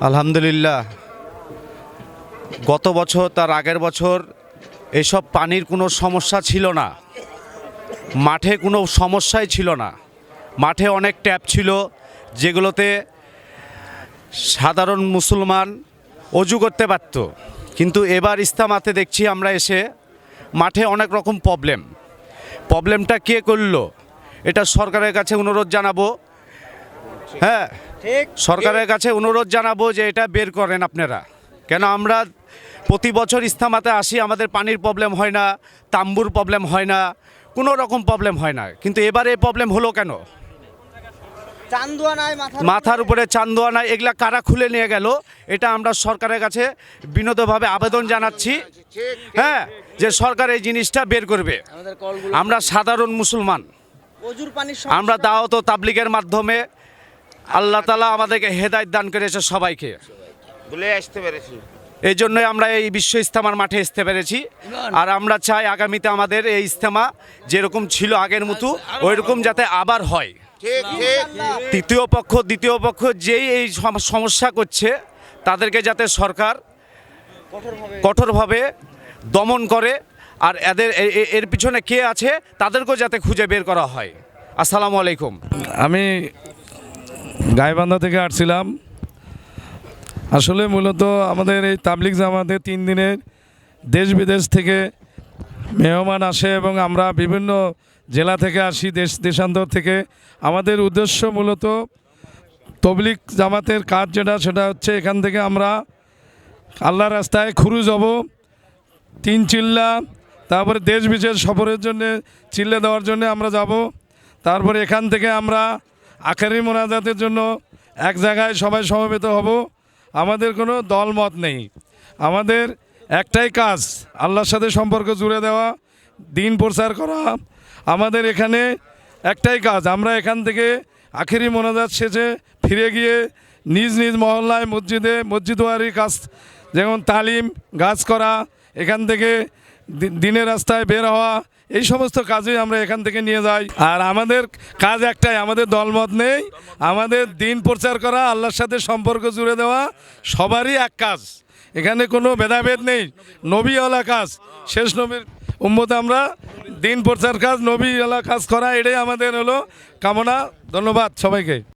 আলহামদুলিল্লাহ। গত বছর তার আগের বছর এসব পানির কোনো সমস্যা ছিল না। মাঠে কোনো সমস্যাই ছিল না। মাঠে অনেক ট্যাপ ছিল যেগুলোতে সাধারণ মুসলমান অজু করতে পারত। কিন্তু এবার ইস্তামাতে দেখছি আমরা এসে মাঠে অনেক রকম প্রবলেম প্রবলেমটা কে করল? এটা সরকারের কাছে অনুরোধ জানাব। হ্যাঁ সরকারের কাছে অনুরোধ জানাব যে এটা বের করেন আপনারা। কেন আমরা প্রতি বছর ইস্তামাতে আসি আমাদের পানির প্রবলেম হয় না তাম্বুর প্রবলেম হয় না কোনো রকম প্রবলেম হয় না। কিন্তু এবারে এই প্রবলেম হলো কেন? চান্দুয়া মাথার উপরে। চান্দোয়ানা এগুলা কারা খুলে নিয়ে গেল? এটা আমরা সরকারের কাছে বিনোদভাবে আবেদন জানাচ্ছি। হ্যাঁ যে সরকার এই জিনিসটা বের করবে। আমরা সাধারণ মুসলমান। আমরা দাওয়াত ও তাবলিগের মাধ্যমে আল্লাহ তালা আমাদেরকে হেদায়ত দান করেছে সবাইকে। বলে আসতে পেরেছি। এই জন্যই আমরা এই বিশ্ব ইস্তেমার মাঠে আসতে পেরেছি। আর আমরা চাই আগামীতে আমাদের এই ইস্তেমা যেরকম ছিল আগের মতো ওইরকম যাতে আবার হয়। ঠিক ঠিক। তৃতীয় পক্ষ দ্বিতীয় পক্ষ যেই এই সম- সমস্যা করছে তাদেরকে যাতে সরকার কঠোরভাবে কঠোরভাবে দমন করে আর এদের এর পিছনে কে আছে তাদেরকেও যাতে খুঁজে বের করা হয়। আসসালামু আলাইকুম। আমি গাইবান্ধা থেকে আসছিলাম। আসলে মূলত আমাদের এই তাবলিক জামাতে তিন দিনের দেশ বিদেশ থেকে মেহমান আসে এবং আমরা বিভিন্ন জেলা থেকে আসি, দেশ দেশান্তর থেকে। আমাদের উদ্দেশ্য মূলত তবলিক জামাতের কাজ যেটা, সেটা হচ্ছে এখান থেকে আমরা আল্লাহ রাস্তায় খুরুজ হব তিন চিল্লা, তারপরে দেশ বিশেষ সফরের জন্য, চিল্লে দেওয়ার জন্য আমরা যাব। তারপরে এখান থেকে আমরা আখেরি মোনাজাতের জন্য এক জায়গায় সবাই সমবেত হব। আমাদের কোনো দলমত নেই। আমাদের একটাই কাজ, আল্লাহর সাথে সম্পর্ক জুড়ে দেওয়া, দিন প্রচার করা। আমাদের এখানে একটাই কাজ, আমরা এখান থেকে আখেরি মোনাজাত শেষে ফিরে গিয়ে নিজ নিজ মহল্লায়, মসজিদে মসজিদওয়ারি কাজ, যেমন তালিম, গাছ করা, এখান থেকে দিনের রাস্তায় বের হওয়া এই সমস্ত কাজই আমরা এখান থেকে নিয়ে যাই। আর আমাদের কাজ একটাই, আমাদের দলমত নেই। আমাদের দিন প্রচার করা, আল্লাহর সাথে সম্পর্ক জুড়ে দেওয়া, সবারই এক কাজ। এখানে কোনো ভেদাভেদ নেই, নবীওয়ালা কাজ। শেষ নবীর উম্মতে আমরা দিন প্রচার কাজ, নবীওয়ালা কাজ করা, এটাই আমাদের হলো কামনা। ধন্যবাদ সবাইকে।